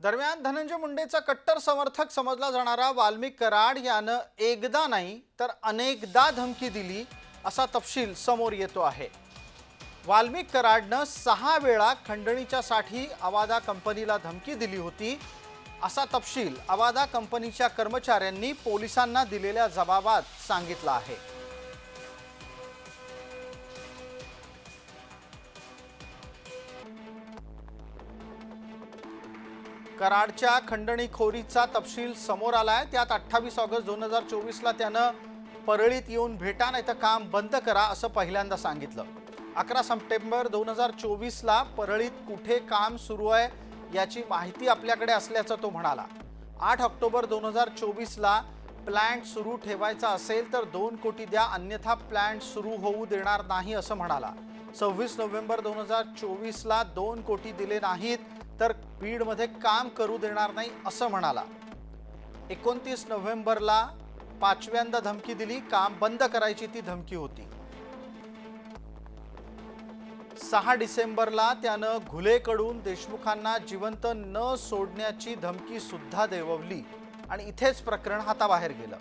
दरम्यान धनंजय मुंडेचा कट्टर समर्थक समजला जाणारा वाल्मिक कराड यानं एकदा नाही तर अनेकदा धमकी दिली असा तपशील समोर येतो आहे. वाल्मिक कराडनं सहा वेळा खंडणीच्यासाठी अवादा कंपनीला धमकी दिली होती असा तपशील अवादा कंपनीच्या कर्मचाऱ्यांनी पोलिसांना दिलेल्या जबाबात सांगितला आहे. कराडच्या खंडणीखोरीचा तपशील समोर आला आहे त्यात अठ्ठावीस ऑगस्ट दोन हजार चोवीसला त्यानं परळीत येऊन भेटा नाही तर काम बंद करा असं पहिल्यांदा सांगितलं. अकरा सप्टेंबर दोन हजार चोवीसला परळीत कुठे काम सुरू आहे याची माहिती आपल्याकडे असल्याचं तो म्हणाला. आठ ऑक्टोबर दोन हजार चोवीसला प्लॅन्ट सुरू ठेवायचा असेल तर दोन कोटी द्या अन्यथा प्लॅन्ट सुरू होऊ देणार नाही असं म्हणाला. सव्वीस नोव्हेंबर दोन हजार चोवीसला दोन कोटी दिले नाहीत तर बीडमध्ये काम करू देणार नाही असं म्हणाला. एकोणतीस नोव्हेंबरला पाचव्यांदा धमकी दिली काम बंद करायची ती धमकी होती. सहा डिसेंबरला त्यानं घुलेकडून देशमुखांना जिवंत न सोडण्याची धमकी सुद्धा देववली आणि इथेच प्रकरण हाताबाहेर गेलं.